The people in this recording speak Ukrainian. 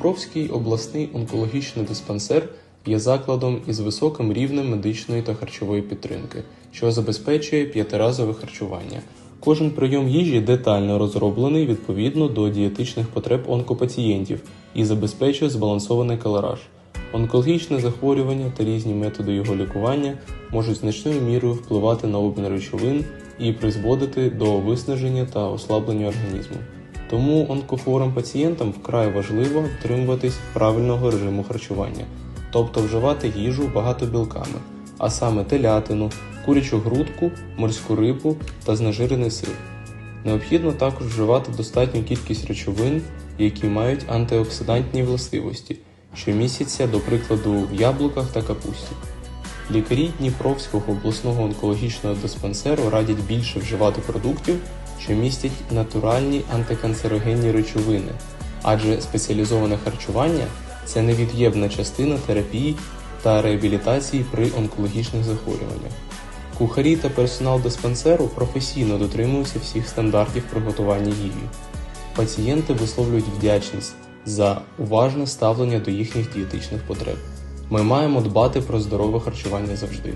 Дніпровський обласний онкологічний диспансер є закладом із високим рівнем медичної та харчової підтримки, що забезпечує п'ятиразове харчування. Кожен прийом їжі детально розроблений відповідно до дієтичних потреб онкопацієнтів і забезпечує збалансований калораж. Онкологічне захворювання та різні методи його лікування можуть значною мірою впливати на обмін речовин і призводити до виснаження та ослаблення організму. Тому онкохворим пацієнтам вкрай важливо дотримуватись правильного режиму харчування, тобто вживати їжу багато білками, а саме телятину, курячу грудку, морську рибу та знежирений сир. Необхідно також вживати достатню кількість речовин, які мають антиоксидантні властивості, що містяться, до прикладу, в яблуках та капусті. Лікарі Дніпровського обласного онкологічного диспансеру радять більше вживати продуктів, що містять натуральні антиканцерогенні речовини, адже спеціалізоване харчування це невід'ємна частина терапії та реабілітації при онкологічних захворюваннях. Кухарі та персонал диспансеру професійно дотримуються всіх стандартів приготування їжі. Пацієнти висловлюють вдячність за уважне ставлення до їхніх дієтичних потреб. Ми маємо дбати про здорове харчування завжди.